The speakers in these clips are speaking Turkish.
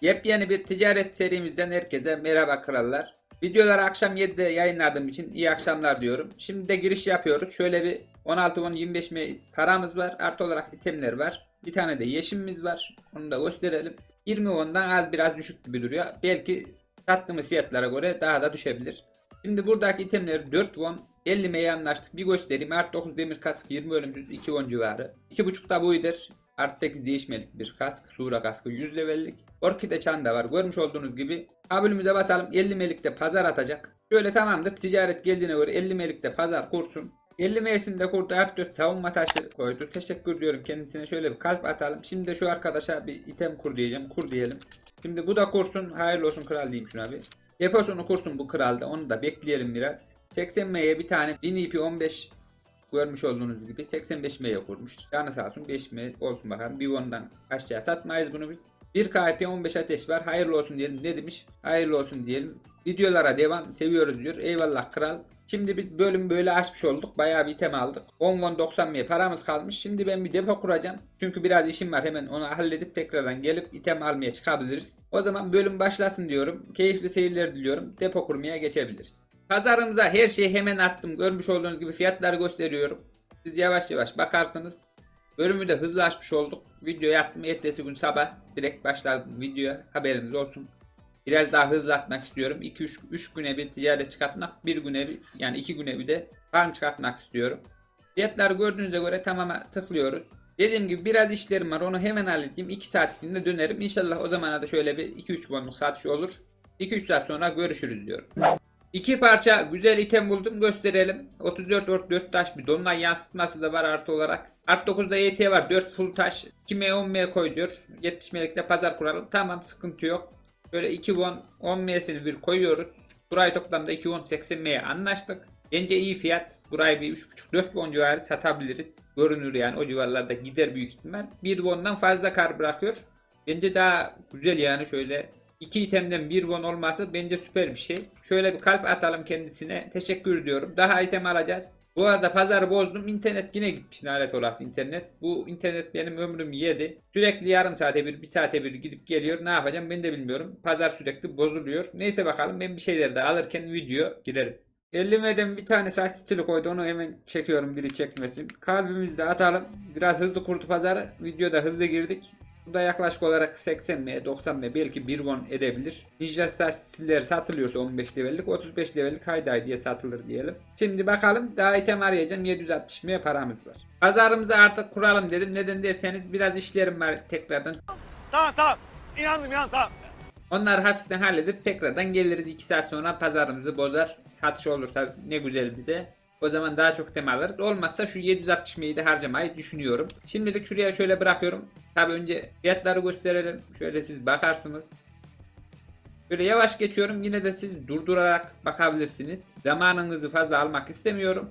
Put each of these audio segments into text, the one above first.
Yepyeni bir ticaret serimizden herkese merhaba krallar. Videoları akşam 7'de yayınladığım için iyi akşamlar diyorum. Şimdi de giriş yapıyoruz. Şöyle bir 16 10 25 mi paramız var. Artı olarak itemler var. Bir tane de yeşimimiz var. Onu da gösterelim. 20 ondan az biraz düşük gibi duruyor. Belki sattığımız fiyatlara göre daha da düşebilir. Şimdi buradaki itemleri 4 won 50 M'ye anlaştık. Bir göstereyim. Art 9 demir kask 20 ölümsüz 2 won civarı. 2.5 da buydur. Art 8 değişmelik bir kask. Sura kaskı 100 levellik. Orkide çan da var. Görmüş olduğunuz gibi. Kabulümüze basalım. 50 melikte pazar atacak. Şöyle tamamdır. Ticaret geldiğine göre 50 melikte pazar kursun. 50 M'sinde kurdu Art 4 savunma taşı koydu. Teşekkür diyorum kendisine. Şöyle bir kalp atalım. Şimdi de şu arkadaşa bir item kur diyeceğim. Kur diyelim. Şimdi bu da kursun. Hayırlı olsun kral diyeyim şuna bir. Deposunu kursun bu kralda. Onu da bekleyelim biraz. 80 M'ye bir tane 1000 IP 15 görmüş olduğunuz gibi 85 M'ye kurmuş. Canı sağ olsun 5 M olsun bakalım. Bir ondan aşağı satmayız bunu biz. 1 KP 15 ateş var. Hayırlı olsun diyelim. Ne demiş? Hayırlı olsun diyelim. Videolara devam. Seviyoruz diyor. Eyvallah kral. Şimdi biz bölüm böyle açmış olduk. Bayağı bir item aldık. 10 10 90 M paramız kalmış. Şimdi ben bir depo kuracağım. Çünkü biraz işim var. Hemen onu halledip tekrardan gelip item almaya çıkabiliriz. O zaman bölüm başlasın diyorum. Keyifli seyirler diliyorum. Depo kurmaya geçebiliriz. Pazarımıza her şeyi hemen attım. Görmüş olduğunuz gibi fiyatları gösteriyorum. Siz yavaş yavaş bakarsınız. Bölümü de hızlı açmış olduk. Videoyu attım. Ertesi gün sabah direkt başladım videoya. Haberiniz olsun. Biraz daha hızlı atmak istiyorum. 2-3 3 güne bir ticaret çıkartmak, bir güne bir yani 2 güne bir de farm çıkartmak istiyorum. Fiyatları gördüğünüze göre tamama tıklıyoruz. Dediğim gibi biraz işlerim var. Onu hemen halledeyim. 2 saat içinde dönerim. İnşallah o zamana da şöyle bir 2-3 bonluk satış olur. 2-3 saat sonra görüşürüz diyorum. İki parça güzel item buldum gösterelim. 34 4 4 taş bir dolunay yansıtması da var artı olarak. Art 9'da YT var 4 full taş. 2M 10M koy diyor. 70 melekte pazar kuralım. Tamam sıkıntı yok. Böyle 2 won 10M'sini bir koyuyoruz. Burayı toplamda 2 won 80M'ye anlaştık. Bence iyi fiyat. Burayı bir 3.5-4 won civarı satabiliriz. Görünür yani o civarlarda gider büyük ihtimal. 1 won'dan fazla kar bırakıyor. Bence daha güzel yani şöyle 2 itemden 1 won olması bence süper bir şey. Şöyle bir kalp atalım kendisine. Teşekkür ediyorum. Daha item alacağız. Bu arada pazarı bozdum. İnternet yine gitmiş lanet olası internet. Bu internet benim ömrümü yedi. Sürekli yarım saate bir, bir saate bir gidip geliyor. Ne yapacağım ben de bilmiyorum. Pazar sürekli bozuluyor. Neyse bakalım ben bir şeyler de alırken video girerim. Elime bir tane saç stili koydu. Onu hemen çekiyorum biri çekmesin. Kalbimizi de atalım. Biraz hızlı kurdu pazarı. Videoda hızlı girdik. Bu da yaklaşık olarak 80 M, 90 M belki 1 won edebilir. Ninja saç stilleri satılıyorsa 15 levellik, 35 levellik hayday diye satılır diyelim. Şimdi bakalım daha item arayacağım. 760 M paramız var. Pazarımızı artık kuralım dedim. Neden derseniz biraz işlerim var tekrardan. Tamam tamam. İnandım inandım tamam. Onları hafiften halledip tekrardan geliriz 2 saat sonra pazarımızı bozar. Satış olursa ne güzel bize. O zaman daha çok tema alırız. Olmazsa şu 760 M'yi de harcamayı düşünüyorum. Şimdilik şuraya şöyle bırakıyorum. Tabi önce fiyatları gösterelim. Şöyle siz bakarsınız. Böyle yavaş geçiyorum. Yine de siz durdurarak bakabilirsiniz. Zamanınızı fazla almak istemiyorum.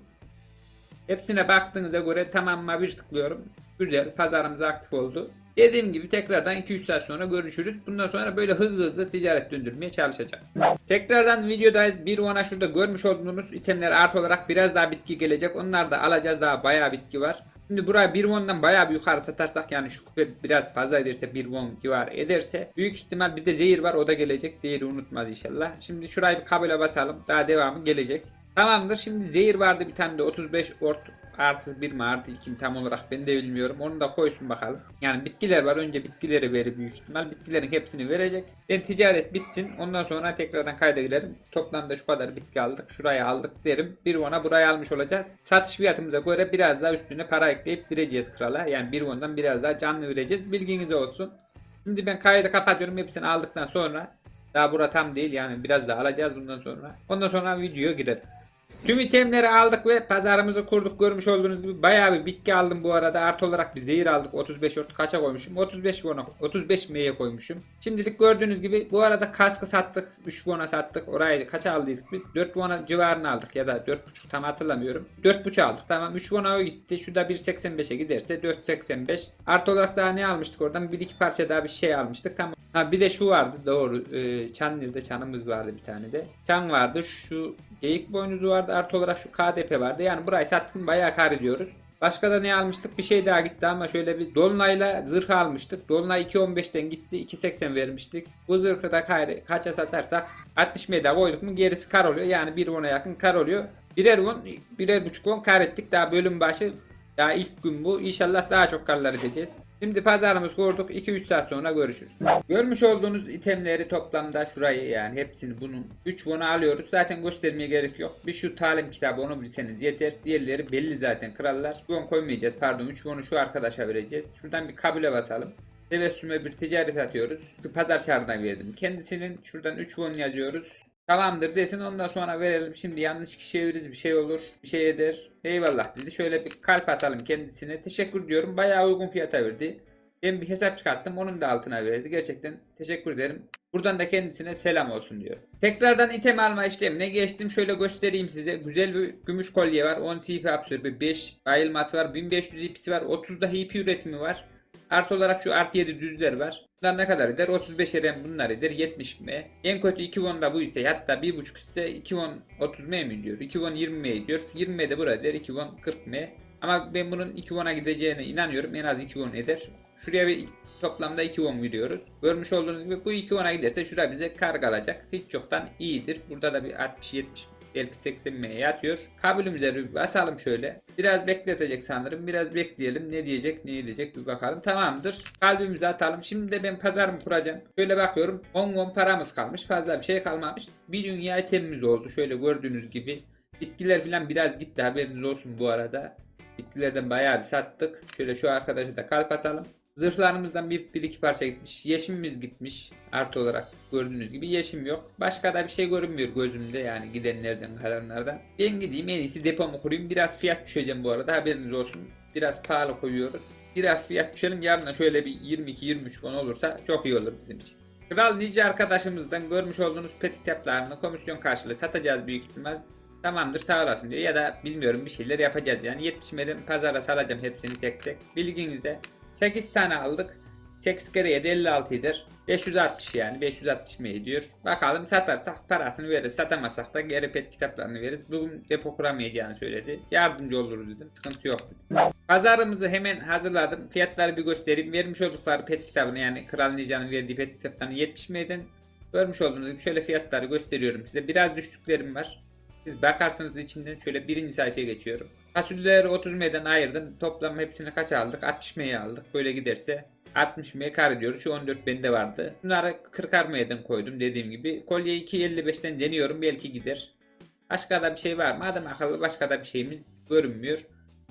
Hepsine baktığınıza göre tamamına bir tıklıyorum. Güzel pazarımız aktif oldu. Dediğim gibi tekrardan 2-3 saat sonra görüşürüz. Bundan sonra böyle hızlı hızlı ticaret döndürmeye çalışacağım. Tekrardan videodayız. Bir ona şurada görmüş olduğunuz itemler artı olarak biraz daha bitki gelecek. Onlar da alacağız daha bayağı bitki var. Şimdi buraya 1 won'dan bayağı bir yukarı satarsak yani şu kupe biraz fazla ederse 1 won civarı ederse büyük ihtimal bir de zehir var o da gelecek. Zehiri unutmaz inşallah. Şimdi şurayı bir kabule basalım. Daha devamı gelecek. Tamamdır. Şimdi zehir vardı bir tane de 35 ort artı 1 mi artı 2 mi tam olarak ben de bilmiyorum. Onu da koysun bakalım. Yani bitkiler var. Önce bitkileri verir büyük ihtimal. Bitkilerin hepsini verecek. Ben ticaret bitsin. Ondan sonra tekrardan kayda girelim. Toplamda şu kadar bitki aldık. Şuraya aldık derim. Bir ona buraya almış olacağız. Satış fiyatımıza göre biraz daha üstüne para ekleyip gireceğiz krala. Yani bir ondan biraz daha canlı vereceğiz. Bilginiz olsun. Şimdi ben kaydı kapatıyorum. Hepsini aldıktan sonra daha bura tam değil yani biraz daha alacağız bundan sonra. Ondan sonra videoya girelim. Tüm itemleri aldık ve pazarımızı kurduk. Görmüş olduğunuz gibi bayağı bir bitki aldım bu arada. Artı olarak bir zehir aldık. 35 ort kaça koymuşum? 35 won'a 35 M'ye koymuşum. Şimdilik gördüğünüz gibi bu arada kaskı sattık. 3 won'a sattık. Orayı kaça aldıydık biz? 4 won'a civarını aldık ya da 4.5 tam hatırlamıyorum. 4.5 aldık tamam. 3 won'a o gitti. Şu da 1.85'e giderse 4.85. Artı olarak daha ne almıştık oradan? Bir iki parça daha bir şey almıştık. Tamam. Ha bir de şu vardı doğru. Ee, Çanlı'da çanımız vardı bir tane de. Çan vardı. Şu geyik boynuzu vardı. Artı olarak şu KDP vardı. Yani burayı sattım bayağı kar ediyoruz. Başka da ne almıştık? Bir şey daha gitti ama şöyle bir Dolunay'la zırh almıştık. Dolunay 2.15'ten gitti. 2.80 vermiştik. Bu zırhı da kaça satarsak 60 meda koyduk mu gerisi kar oluyor. Yani 1 won'a yakın kar oluyor. Birer won, birer buçuk won kar ettik. Daha bölüm başı daha ilk gün bu. İnşallah daha çok karlar edeceğiz. Şimdi pazarımız kurduk. 2-3 saat sonra görüşürüz. Görmüş olduğunuz itemleri toplamda şurayı yani hepsini bunun 3 won'a alıyoruz. Zaten göstermeye gerek yok. Bir şu talim kitabı onu bilseniz yeter. Diğerleri belli zaten krallar. Won koymayacağız pardon 3 won'u şu arkadaşa vereceğiz. Şuradan bir kabule basalım. Tebessüme bir ticaret atıyoruz. Bir pazar çağrına verdim. Kendisinin şuradan 3 won yazıyoruz. Tamamdır desin ondan sonra verelim. Şimdi yanlış kişiye veririz bir şey olur. Bir şey eder. Eyvallah dedi. Şöyle bir kalp atalım kendisine. Teşekkür diyorum. Bayağı uygun fiyata verdi. Ben bir hesap çıkarttım. Onun da altına verdi. Gerçekten teşekkür ederim. Buradan da kendisine selam olsun diyor. Tekrardan item alma işlemine geçtim. Şöyle göstereyim size. Güzel bir gümüş kolye var. 10 TP absorbe 5 bayılması var. 1500 ipsi var. 30 da HP üretimi var. Artı olarak şu artı 7 düzler var. Bunlar ne kadar eder? 35 RM bunlar eder. 70 M. En kötü 2 won da bu ise hatta 1.5 ise 2 won 30 M mi diyor? 2 won 20 M diyor. 20 M de burada eder. 2 won 40 M. Ama ben bunun 2 won'a gideceğine inanıyorum. En az 2 won eder. Şuraya bir toplamda 2 won gidiyoruz. Görmüş olduğunuz gibi bu 2 won'a giderse şura bize kar kalacak. Hiç yoktan iyidir. Burada da bir 60-70 belki 80 M'ye atıyor. Kabulümüze bir basalım şöyle. Biraz bekletecek sanırım. Biraz bekleyelim. Ne diyecek ne edecek bir bakalım. Tamamdır. Kalbimize atalım. Şimdi de ben pazarımı kuracağım. Şöyle bakıyorum. 10 won paramız kalmış. Fazla bir şey kalmamış. Bir dünya itemimiz oldu. Şöyle gördüğünüz gibi. Bitkiler falan biraz gitti. Haberiniz olsun bu arada. Bitkilerden bayağı bir sattık. Şöyle şu arkadaşa da kalp atalım. Zırhlarımızdan bir, bir iki parça gitmiş. Yeşimimiz gitmiş. Artı olarak gördüğünüz gibi yeşim yok. Başka da bir şey görünmüyor gözümde yani gidenlerden kalanlardan. Ben gideyim en iyisi depomu kurayım. Biraz fiyat düşeceğim bu arada haberiniz olsun. Biraz pahalı koyuyoruz. Biraz fiyat düşelim. Yarına şöyle bir 22-23 kon olursa çok iyi olur bizim için. Kral Nice arkadaşımızdan görmüş olduğunuz pet kitaplarını komisyon karşılığı satacağız büyük ihtimal. Tamamdır sağ olasın diyor ya da bilmiyorum bir şeyler yapacağız yani 70 meden pazara salacağım hepsini tek tek bilginize 8 tane aldık 8 kere 7 56 eder 560 yani 560 mı ediyor bakalım satarsak parasını veririz satamazsak da geri pet kitaplarını veririz bugün depo kuramayacağını söyledi yardımcı oluruz dedim sıkıntı yok dedim Pazarımızı hemen hazırladım. Fiyatları bir göstereyim. Vermiş oldukları pet kitabını yani Kral Ninja'nın verdiği pet kitaplarını 70 meden görmüş olduğunuz gibi şöyle fiyatları gösteriyorum size. Biraz düştüklerim var. Siz bakarsınız içinden şöyle birinci sayfaya geçiyorum. Fasulyeleri 30 M'den ayırdım. Toplam hepsini kaç aldık? 60 M'ye aldık. Böyle giderse 60 M kar ediyoruz. Şu 14 bende vardı. Bunları 40 M'den koydum dediğim gibi. Kolye 2.55'ten deniyorum. Belki gider. Başka da bir şey var mı? Adam akıllı başka da bir şeyimiz görünmüyor.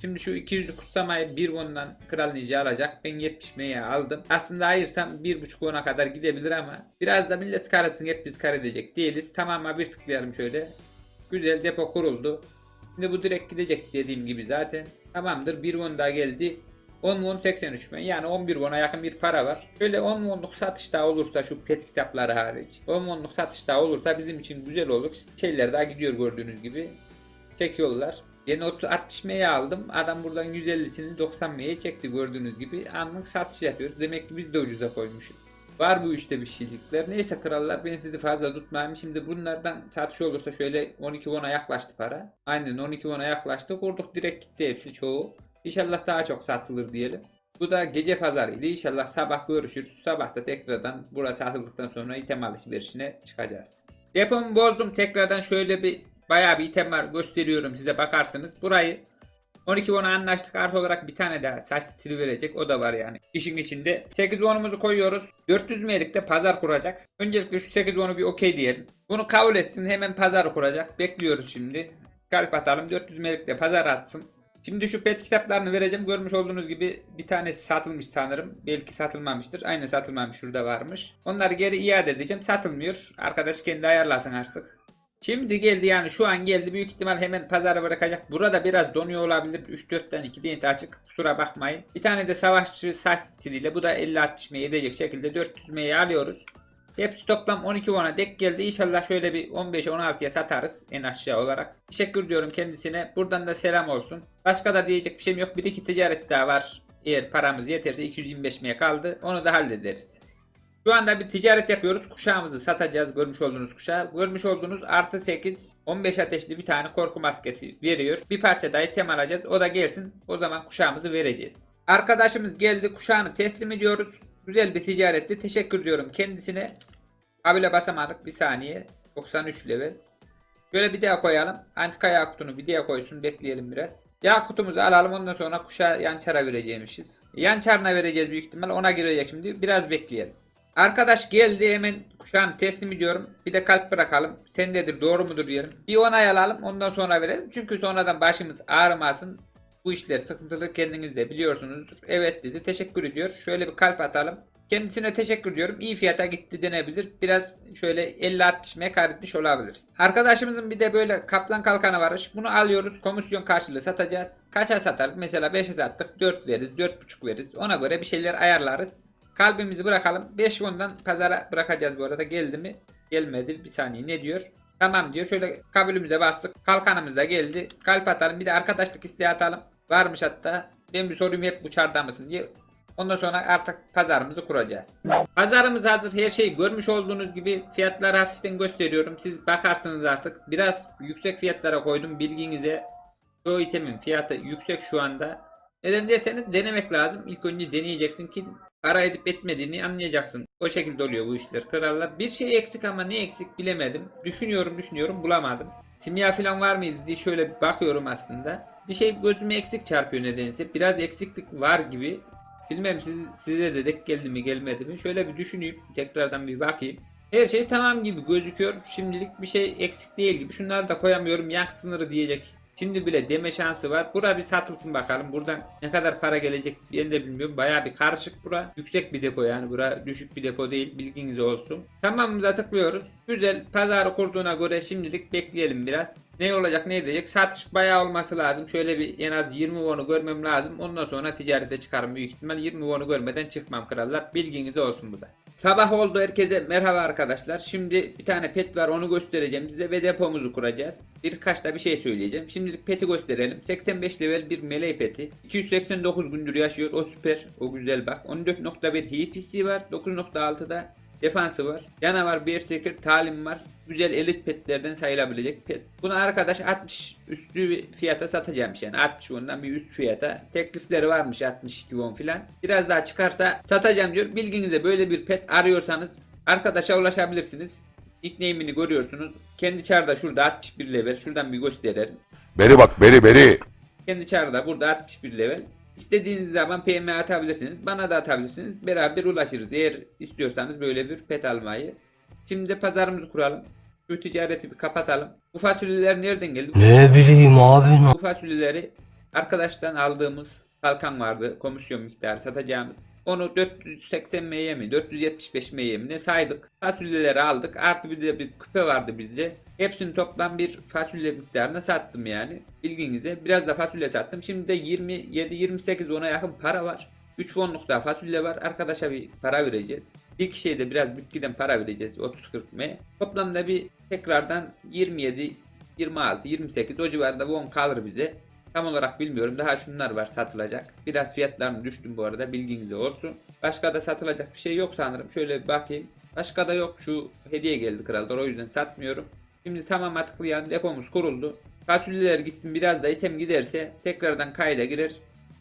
Şimdi şu 200'lü kutsamayı bir won'dan Kral Ninja alacak. Ben 70 M'ye aldım. Aslında ayırsam 1.5 won'a kadar gidebilir ama biraz da millet karasın hep biz kar edecek değiliz. Tamamen bir tıklayalım şöyle. Güzel depo kuruldu. Şimdi bu direkt gidecek dediğim gibi zaten. Tamamdır bir won daha geldi. 10 won 83 ben yani 11 won'a yakın bir para var. Böyle 10 wonluk satış daha olursa şu pet kitapları hariç. 10 wonluk satış daha olursa bizim için güzel olur. Şeyler daha gidiyor gördüğünüz gibi. Çekiyorlar. Ben 30 60 M'ye aldım. Adam buradan 150'sini 90 M'ye çekti gördüğünüz gibi. Anlık satış yapıyoruz. Demek ki biz de ucuza koymuşuz. Var bu işte bir şeylikler. Neyse krallar ben sizi fazla tutmayayım. Şimdi bunlardan satış olursa şöyle 12 won'a yaklaştı para. Aynen 12 won'a yaklaştı. Kurduk direkt gitti hepsi çoğu. İnşallah daha çok satılır diyelim. Bu da gece pazarıydı. İnşallah sabah görüşürüz. Sabah da tekrardan burası satıldıktan sonra item alışverişine çıkacağız. Depomu bozdum. Tekrardan şöyle bir bayağı bir item var. Gösteriyorum size bakarsınız. Burayı 12 won'a anlaştık. Artı olarak bir tane daha saç stili verecek. O da var yani. İşin içinde. 8 won'umuzu koyuyoruz. 400 ML'lik de pazar kuracak. Öncelikle şu 8 won'u bir okey diyelim. Bunu kabul etsin. Hemen pazar kuracak. Bekliyoruz şimdi. Kalp atalım. 400 ML'lik de pazar atsın. Şimdi şu pet kitaplarını vereceğim. Görmüş olduğunuz gibi bir tanesi satılmış sanırım. Belki satılmamıştır. Aynen satılmamış. Şurada varmış. Onları geri iade edeceğim. Satılmıyor. Arkadaş kendi ayarlasın artık. Şimdi geldi yani şu an geldi. Büyük ihtimal hemen pazara bırakacak. Burada biraz donuyor olabilir. 3-4'ten 2 dent açık. Kusura bakmayın. Bir tane de savaşçı saç stiliyle. Bu da 50-60 M'ye edecek şekilde 400 M'ye alıyoruz. Hepsi toplam 12 won'a dek geldi. İnşallah şöyle bir 15-16'ya satarız en aşağı olarak. Teşekkür diyorum kendisine. Buradan da selam olsun. Başka da diyecek bir şeyim yok. Bir iki ticaret daha var. Eğer paramız yeterse 225 M'ye kaldı. Onu da hallederiz. Şu anda bir ticaret yapıyoruz. Kuşağımızı satacağız. Görmüş olduğunuz kuşağı. Görmüş olduğunuz artı 8 15 ateşli bir tane korku maskesi veriyor. Bir parça daha item alacağız. O da gelsin. O zaman kuşağımızı vereceğiz. Arkadaşımız geldi. Kuşağını teslim ediyoruz. Güzel bir ticaretti. Teşekkür ediyorum kendisine. Kabile basamadık. Bir saniye. 93 level. Böyle bir daha koyalım. Antika yakutunu bir daha koysun. Bekleyelim biraz. Yakutumuzu alalım ondan sonra kuşa yançara vereceğimişiz. Yançarına vereceğiz büyük ihtimal. Ona girecek şimdi. Biraz bekleyelim. Arkadaş geldi hemen kuşağını teslim ediyorum. Bir de kalp bırakalım. Sendedir doğru mudur diyelim. Bir onay alalım ondan sonra verelim. Çünkü sonradan başımız ağrımasın. Bu işler sıkıntılı kendiniz de biliyorsunuzdur. Evet dedi teşekkür ediyor. Şöyle bir kalp atalım. Kendisine teşekkür ediyorum. İyi fiyata gitti denebilir. Biraz şöyle 50-60 mekar etmiş olabilir. Arkadaşımızın bir de böyle kaplan kalkanı var. Bunu alıyoruz. Komisyon karşılığı satacağız. Kaça satarız? Mesela 5'e sattık. 4 veririz. 4.5 veririz. Ona göre bir şeyler ayarlarız. Kalbimizi bırakalım. 5 ondan pazara bırakacağız bu arada. Geldi mi? Gelmedi. Bir saniye ne diyor? Tamam diyor. Şöyle kabulümüze bastık. Kalkanımız da geldi. Kalp atalım. Bir de arkadaşlık isteği atalım. Varmış hatta. Ben bir sorayım hep bu çarda mısın diye. Ondan sonra artık pazarımızı kuracağız. Pazarımız hazır. Her şey görmüş olduğunuz gibi fiyatları hafiften gösteriyorum. Siz bakarsınız artık. Biraz yüksek fiyatlara koydum bilginize. Çoğu itemin fiyatı yüksek şu anda. Neden derseniz denemek lazım. İlk önce deneyeceksin ki para edip etmediğini anlayacaksın. O şekilde oluyor bu işler krallar. Bir şey eksik ama ne eksik bilemedim. Düşünüyorum düşünüyorum bulamadım. Simya falan var mıydı diye şöyle bir bakıyorum aslında. Bir şey gözüme eksik çarpıyor nedense. Biraz eksiklik var gibi. Bilmem siz, size de denk geldi mi gelmedi mi. Şöyle bir düşüneyim. Tekrardan bir bakayım. Her şey tamam gibi gözüküyor. Şimdilik bir şey eksik değil gibi. Şunları da koyamıyorum. Yak sınırı diyecek. Şimdi bile deme şansı var. Bura bir satılsın bakalım. Buradan ne kadar para gelecek ben de bilmiyorum. Baya bir karışık bura. Yüksek bir depo yani. Bura düşük bir depo değil. Bilginiz olsun. Tamamımıza tıklıyoruz. Güzel. Pazarı kurduğuna göre şimdilik bekleyelim biraz. Ne olacak ne edecek? Satış bayağı olması lazım. Şöyle bir en az 20 wonu görmem lazım. Ondan sonra ticarete çıkarım büyük ihtimal. 20 wonu görmeden çıkmam krallar. Bilginiz olsun bu da. Sabah oldu herkese merhaba arkadaşlar. Şimdi bir tane pet var onu göstereceğim size ve depomuzu kuracağız. Birkaç da bir şey söyleyeceğim. Şimdilik peti gösterelim. 85 level bir melee peti. 289 gündür yaşıyor o süper o güzel bak. 14.1 HP'si var 9.6'da defansı var. Canavar Berserker talim var. Güzel elit petlerden sayılabilecek pet. Bunu arkadaş 60 üstü fiyata satacağım yani 60 ondan bir üst fiyata. Teklifleri varmış 62 won filan. Biraz daha çıkarsa satacağım diyor. Bilginize böyle bir pet arıyorsanız arkadaşa ulaşabilirsiniz. Nickname'ini görüyorsunuz. Kendi çarda şurada 61 level. Şuradan bir gösterelim. Beri bak beri beri. Kendi çarda burada 61 level. İstediğiniz zaman PM atabilirsiniz. Bana da atabilirsiniz. Beraber ulaşırız. Eğer istiyorsanız böyle bir pet almayı. Şimdi de pazarımızı kuralım. Şu ticareti bir kapatalım. Bu fasulyeler nereden geldi? Ne bileyim abi. Bu fasulyeleri arkadaştan aldığımız kalkan vardı. Komisyon miktarı satacağımız. Onu 480 MY mi 475 MY mi ne saydık. Fasulyeleri aldık. Artı bir de bir küpe vardı bizce. Hepsini toplam bir fasulye miktarına sattım yani. Bilginize biraz da fasulye sattım. Şimdi de 27-28 ona yakın para var. 3 fonluk daha fasulye var. Arkadaşa bir para vereceğiz. Bir kişiye de biraz bitkiden para vereceğiz. 30-40 M. Toplamda bir tekrardan 27, 26, 28 o civarında won kalır bize. Tam olarak bilmiyorum. Daha şunlar var satılacak. Biraz fiyatlarını düştüm bu arada. Bilginizde olsun. Başka da satılacak bir şey yok sanırım. Şöyle bir bakayım. Başka da yok. Şu hediye geldi krallar. O yüzden satmıyorum. Şimdi tamam tıklayan depomuz kuruldu. Fasulyeler gitsin biraz da item giderse tekrardan kayda girer.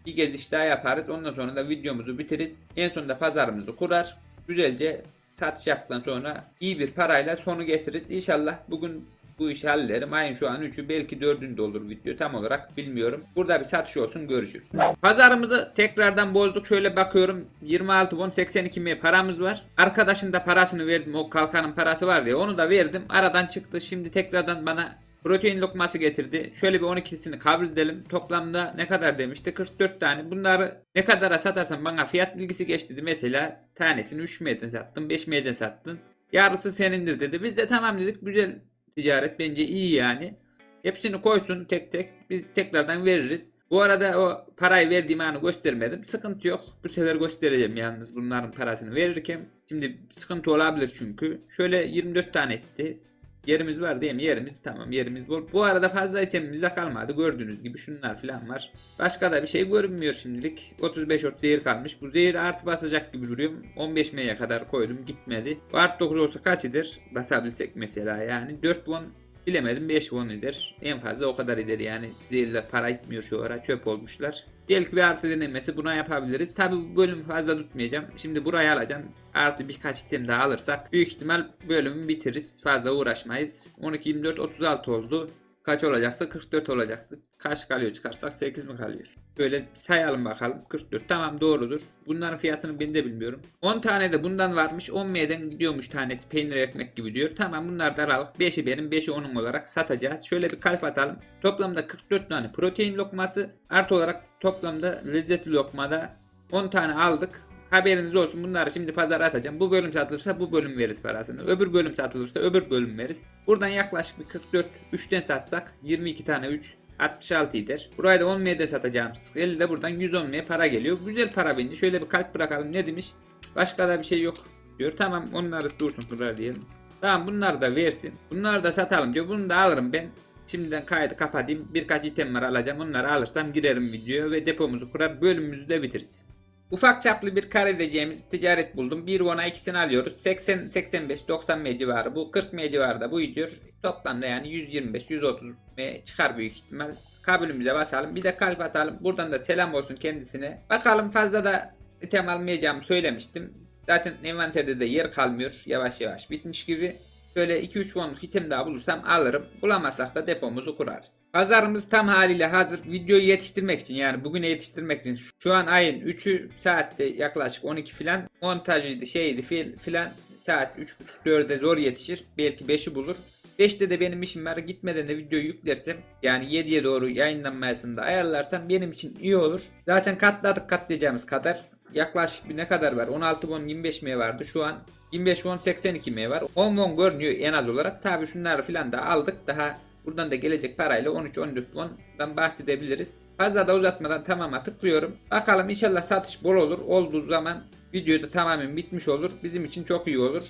Bir geziş daha yaparız. Ondan sonra da videomuzu bitiririz. En sonunda pazarımızı kurar. Güzelce satış yaptıktan sonra iyi bir parayla sonu getiririz. İnşallah bugün bu işi hallederim. Ayın şu an 3'ü belki 4'ünde olur video tam olarak bilmiyorum. Burada bir satış olsun görüşürüz. Pazarımızı tekrardan bozduk. Şöyle bakıyorum 26 won 82 mi paramız var. Arkadaşın da parasını verdim. O kalkanın parası var ya onu da verdim. Aradan çıktı. Şimdi tekrardan bana protein lokması getirdi. Şöyle bir 12'sini kabul edelim. Toplamda ne kadar demişti? 44 tane. Bunları ne kadara satarsan bana fiyat bilgisi geçti. Mesela tanesini 3 meyden sattın, 5 meyden sattın. Yarısı senindir dedi. Biz de tamam dedik. Güzel ticaret bence iyi yani. Hepsini koysun tek tek. Biz tekrardan veririz. Bu arada o parayı verdiğim anı göstermedim. Sıkıntı yok. Bu sefer göstereceğim yalnız bunların parasını verirken. Şimdi sıkıntı olabilir çünkü. Şöyle 24 tane etti. Yerimiz var değil mi? Yerimiz tamam yerimiz bol. Bu arada fazla itemimiz de kalmadı. Gördüğünüz gibi şunlar falan var. Başka da bir şey görünmüyor şimdilik. 35 ort zehir kalmış. Bu zehir artı basacak gibi duruyor. 15 M'ye kadar koydum gitmedi. Bu artı 9 olsa kaç eder? Basabilsek mesela yani. 4 won bilemedim 5 won eder. En fazla o kadar eder yani. Zehirler para gitmiyor şu ara çöp olmuşlar. Belki bir artı denemesi buna yapabiliriz. Tabi bu bölümü fazla tutmayacağım. Şimdi burayı alacağım. Artı birkaç item daha alırsak büyük ihtimal bölümü bitiririz. Fazla uğraşmayız. 12, 24, 36 oldu. Kaç olacaktı? 44 olacaktı. Kaç kalıyor çıkarsak 8 mi kalıyor? Böyle sayalım bakalım. 44 tamam doğrudur. Bunların fiyatını ben de bilmiyorum. 10 tane de bundan varmış. 10 M'den gidiyormuş tanesi peynir ekmek gibi diyor. Tamam bunlar da aralık. 5'i benim 5'i onun olarak satacağız. Şöyle bir kalp atalım. Toplamda 44 tane protein lokması. Artı olarak toplamda lezzetli lokmada 10 tane aldık. Haberiniz olsun bunları şimdi pazara atacağım. Bu bölüm satılırsa bu bölüm veririz parasını. Öbür bölüm satılırsa öbür bölüm veririz. Buradan yaklaşık bir 44 3'ten satsak 22 tane 3 66 eder. Burayı da 10 M'de satacağım. 50 de buradan 110 M para geliyor. Güzel para bence. Şöyle bir kalp bırakalım. Ne demiş? Başka da bir şey yok diyor. Tamam onları dursun buraya diyelim. Tamam bunları da versin. Bunları da satalım diyor. Bunu da alırım ben. Şimdiden kaydı kapatayım. Birkaç item var alacağım. Onları alırsam girerim videoya ve depomuzu kurar. Bölümümüzü de bitiririz. Ufak çaplı bir kar edeceğimiz ticaret buldum. Bir ona ikisini alıyoruz. 80, 85, 90 M civarı. Bu 40 M civarı da bu gidiyor. Toplamda yani 125, 130 M çıkar büyük ihtimal. Kabulümüze basalım. Bir de kalp atalım. Buradan da selam olsun kendisine. Bakalım fazla da item almayacağımı söylemiştim. Zaten envanterde de yer kalmıyor. Yavaş yavaş bitmiş gibi. Böyle 2-3 wonluk item daha bulursam alırım. Bulamazsak da depomuzu kurarız. Pazarımız tam haliyle hazır. Videoyu yetiştirmek için yani bugüne yetiştirmek için şu an ayın 3'ü saatte yaklaşık 12 filan. Montajıydı şeydi fil- filan saat 3.30-4'e zor yetişir. Belki 5'i bulur. 5'te de benim işim var. Gitmeden de videoyu yüklersem yani 7'ye doğru yayınlanmasını da ayarlarsam benim için iyi olur. Zaten katladık katlayacağımız kadar. Yaklaşık bir ne kadar var? 16 won 25 M vardı. Şu an 25 won 82 M var. 10 won görünüyor en az olarak. Tabi şunları filan da aldık. Daha buradan da gelecek parayla 13-14 won'dan bahsedebiliriz. Fazla da uzatmadan tamama tıklıyorum. Bakalım inşallah satış bol olur. Olduğu zaman videoda tamamen bitmiş olur. Bizim için çok iyi olur.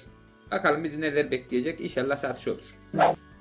Bakalım bizi neler bekleyecek. İnşallah satış olur.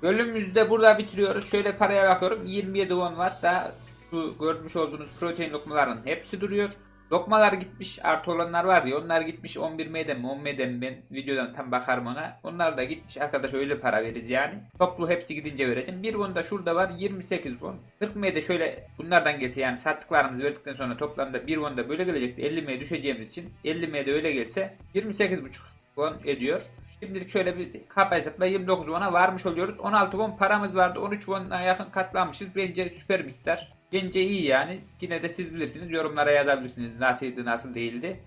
Bölümümüzü de burada bitiriyoruz. Şöyle paraya bakıyorum. 27 won var. Daha şu görmüş olduğunuz protein lokmaların hepsi duruyor. Lokmalar gitmiş artı olanlar var ya onlar gitmiş 11 M'den mi 10 M'den mi ben videodan tam bakarım ona. Onlar da gitmiş arkadaş öyle para veririz yani. Toplu hepsi gidince vereceğim. Bir won da şurada var 28 won. 40 M'de şöyle bunlardan gelse yani sattıklarımızı verdikten sonra toplamda bir won da böyle gelecekti. 50 M düşeceğimiz için 50 M'de öyle gelse 28,5 won ediyor. Şimdilik şöyle bir kapa hesapla 29 won'a varmış oluyoruz. 16 won paramız vardı. 13 won'a yakın katlanmışız. Bence süper miktar. Bence iyi yani. Yine de siz bilirsiniz. Yorumlara yazabilirsiniz. Nasıldı nasıl değildi.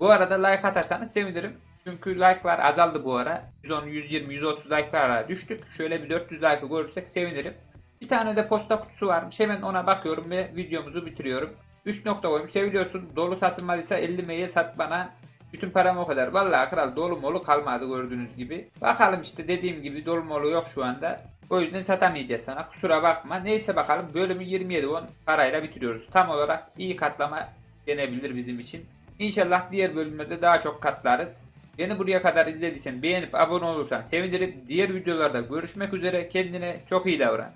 Bu arada like atarsanız sevinirim. Çünkü like'lar azaldı bu ara. 110, 120, 130 like'lara düştük. Şöyle bir 400 like görürsek sevinirim. Bir tane de posta kutusu varmış. Hemen ona bakıyorum ve videomuzu bitiriyorum. 3 nokta koymuş. Seviliyorsun. Dolu satılmadıysa 50 M'ye sat bana. Bütün param o kadar. Vallahi kral dolu molu kalmadı gördüğünüz gibi. Bakalım işte dediğim gibi dolu molu yok şu anda. O yüzden satamayacağız sana. Kusura bakma. Neyse bakalım bölümü 27 won parayla bitiriyoruz. Tam olarak iyi katlama denebilir bizim için. İnşallah diğer bölümlerde daha çok katlarız. Beni buraya kadar izlediysen beğenip abone olursan sevinirim. Diğer videolarda görüşmek üzere. Kendine çok iyi davran.